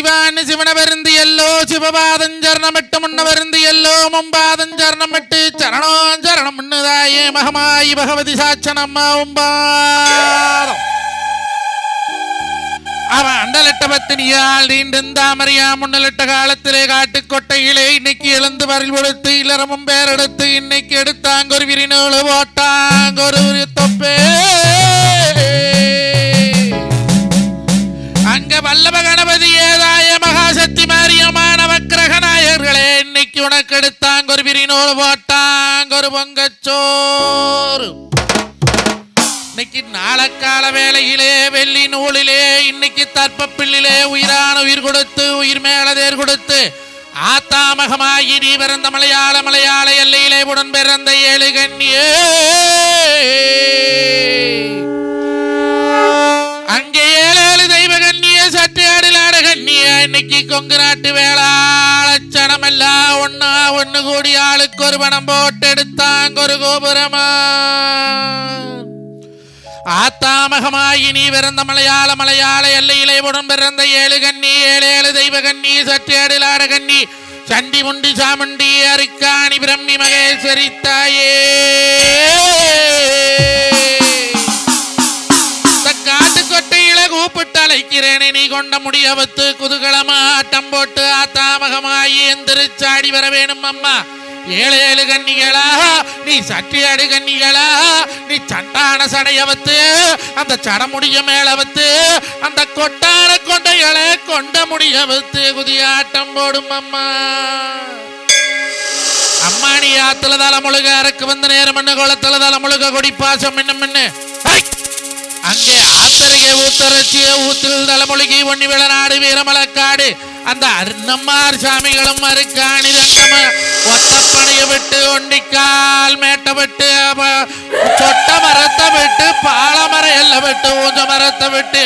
சிவான்னு சிவன வருந்தி எல்லோ சிவபாதம் சரணமிட்டு முன்ன வருந்தி எல்லோ மும்பாதம் சரணமிட்டு சரணோ சரணம் முன்னுதாயே மகமாயி பகவதி சாட்சனம்மா உம்பாதம் அவன் அண்டலிட்ட பத்தினியால் நீண்டும் தாமரையா முன்னலிட்ட காலத்திலே காட்டுக்கொட்டையிலே இன்னைக்கு எழுந்து வரில் கொடுத்து இளரமும் பேரெடுத்து இன்னைக்கு எடுத்தாங்க ஒரு விரிநூலு போட்டாங்க ஒரு தொப்பே எடுத்தாங்க ஒரு போட்டாங்க ஒரு பொங்கச்சோறு. இன்னைக்கு நாளக்கால வேலையிலே வெள்ளி நூலிலே இன்னைக்கு தற்பப்பிள்ளிலே உயிரான உயிர் கொடுத்து உயிர் மேலதேர் கொடுத்து ஆத்தாமகமாகி நீ பிறந்த மலையாள மலையாள எல்லையிலே உடன் பிறந்த ஏழு கண்ணியே. அங்கே ஏழு தெய்வ கண்ணிய சட்டையாடில் கண்ணியா. இன்னைக்கு கொங்கு நாட்டு வேளா ஒன்னா ஒண்ணு கூடி ஆளுக்கு ஒரு பணம் போட்டு எடுத்தாங்க ஒரு கோபுரமா. ஆத்தாமகமாயி நீ பிறந்த மலையாள மலையாள எல்லையிலே உடன் பிறந்த ஏழு கண்ணி ஏழு ஏழு தெய்வ கண்ணி சற்றேடிலாட கண்ணி சண்டி முண்டி சாமுண்டி அரிக்காணி பிரம்மி மகேஸ்வரி தாயே. அழைக்கிறேனே நீ கொண்ட முடியவத்து குதூகலமா ஆட்டம் போட்டு ஆத்தாமகமாயி எந்திரிச்சாடி வர வேணும் அம்மா. ஏழு ஏழு கண்ணிகளா நீ சட்டியாடு கன்னிகளா நீ சண்டான சடையவத்து அந்த சடமுடிய மேலவத்து அந்த கொட்டான கொண்டைகளை கொண்ட முடியவத்து குதியாட்டம் போடும் அம்மா. அம்மானி ஆத்துல தல முழுக அறக்கு வந்து நேரம் என்ன குளத்துல தல முழுக கொடி பாசம் என்ன அங்கே ஆத்தரைய ஊத்தில் தலைமொழிகி ஒண்ணி விளநாடு வீரமலக்காடு. அந்த அருணம்மார் சாமிகளும் மறுக்காணி தங்கம ஒத்தப்பனைய விட்டு ஒண்டிக்கால் மேட்ட விட்டு சொட்ட மரத்தை விட்டு பாலமர எல்ல விட்டு ஊஞ்ச மரத்தை விட்டு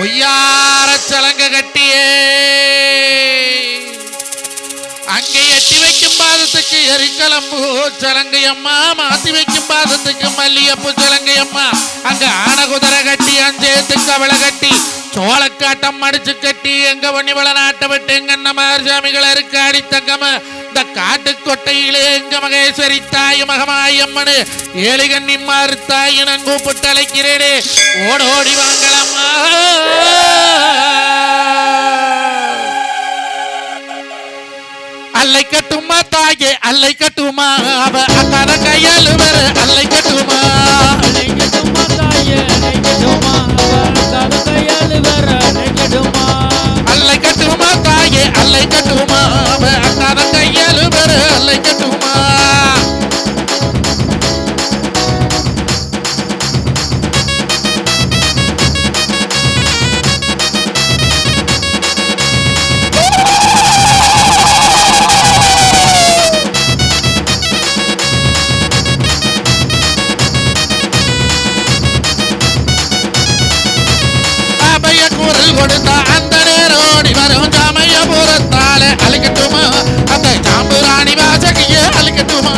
ஒய்யார சலங்க கட்டியே. அங்கே எட்டி வைக்கும் பாதத்துக்கு எரிக்கலம்பு சலங்கை அம்மா. மாத்தி வைக்கும் பாதத்துக்கு மல்லியப்பு சலங்கை அம்மா. அங்க ஆன குதிரை கட்டி அஞ்சேத்து கவலை கட்டி சோளக்காட்டம் மடிச்சு கட்டி எங்க வண்ணிவள நாட்டை விட்டு எங்க அண்ணமார் சாமிகள் இருக்கு அடித்தங்கம இந்த காட்டு கொட்டையிலே எங்க மகேஸ்வரி தாய் மகமாயம்மனு ஏழுகண்ணி மாறு தாய் நான் கூப்பிட்டு அழைக்கிறேனே ஓடோடி வாங்கலம்மா. அல்லை கட்டுமா தாயே அல்லை கட்டுமா? அவ அக்காத கையாளுவர் அல்லை கட்டுமா? கொடுத்த அந்த நேரம் வரும் சமய புறத்தாலே அழிக்கட்டுமா? அந்த சாம்புராணி வாசகியே அழிக்கட்டுமா?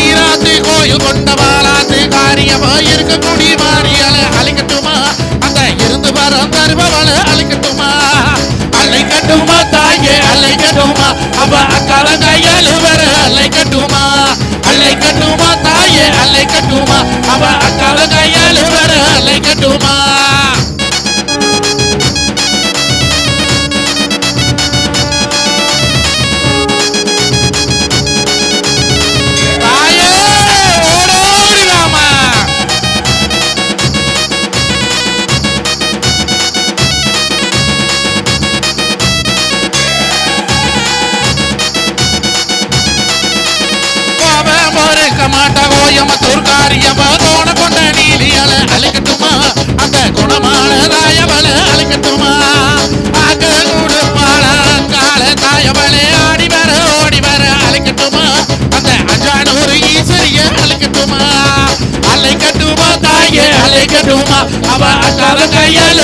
ஈராத்தி கோயில் கொண்ட பாலாத்து காரியமா இருக்க குடி மாறியால அழிக்கட்டுமா? அந்த இருந்து வரும் தருபவள அழிக்கட்டுமா? அழைக்கட்டுமா தாயே அழைக்கட்டுமா? அவ அக்கால கையால் வர அழைக்கட்டுமா? அழைக்கட்டுமா தாயே அழைக்கட்டுமா? அவ அக்கால கையால் மறுக்க மாட்டா கோயம்புத்தூர் காரியவ தோண கொண்ட நீலியல அழைக்கட்டுமா அந்த குணமான தாயவள அழிக்கட்டுமா ஆக கொடுப்பாள கால தாயவளே ஆடி வர ஓடி வர அழிக்கட்டுமா அந்த அஞ்சானூர் ஈஸ்வரிய அழிக்கட்டுமா அழைக்கட்டுமா தாயே அழைக்கட்டுமா அவ அக்கால கையால்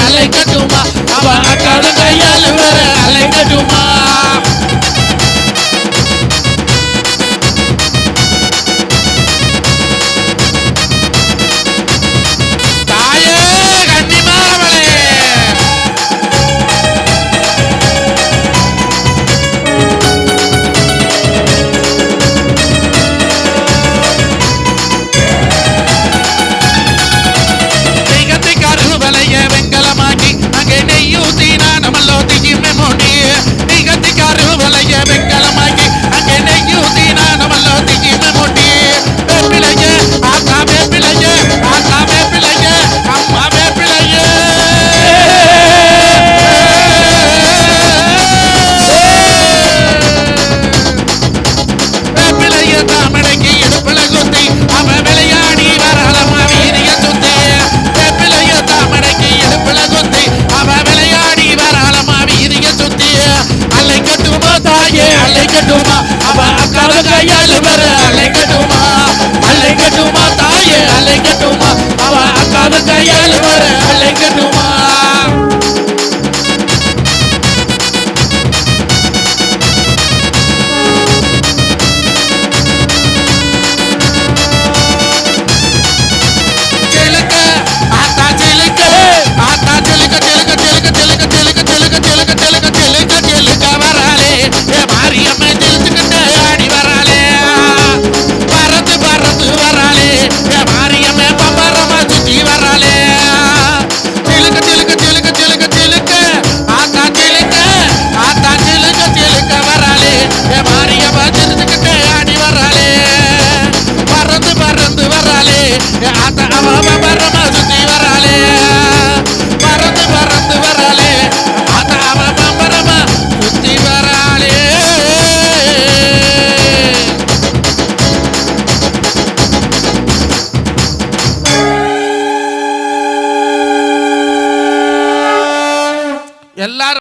அலை கட்டுமா அவ அக்கால கையால வர அலைக்கட்டுமா?